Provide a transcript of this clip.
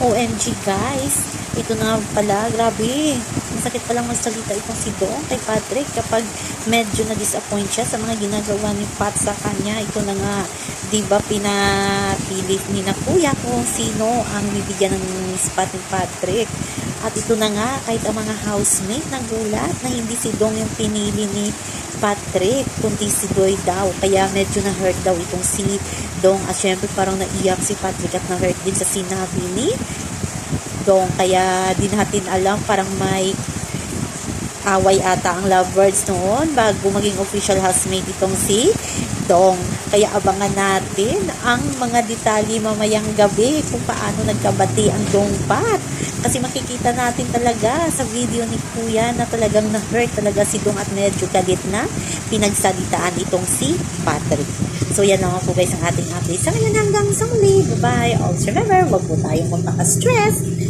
OMG guys, ito na pala, grabe. Masakit palang magsalita itong si Dong kay Patrick kapag medyo na-disappoint siya sa mga ginagawa ni Pat sa kanya. Ito na nga, di ba pinapili ni na kuya kung sino ang bibigyan ng spot ni Patrick. At ito na nga, kahit ang mga housemate nagulat na hindi si Dong yung pinili ni Patrick, kundi si Doy daw. Kaya medyo na-hurt daw itong si Dong. At syempre parang naiyak si Patrick at na-hurt din sa sinabi ni Dong. Kaya di natin alam, parang may away ata ang lovebirds noon bago maging official housemate itong si Dong. Kaya abangan natin ang mga detalye mamayang gabi kung paano nagkabati ang Dongpat. Kasi makikita natin talaga sa video ni Kuya na talagang na-hurt talaga si Dong at medyo galit na pinagsalitaan itong si Patrick. So yan lang po guys ang ating update. Sa ngayon hanggang sa muli. Bye-bye. Also remember, wag po tayong magpaka-stress.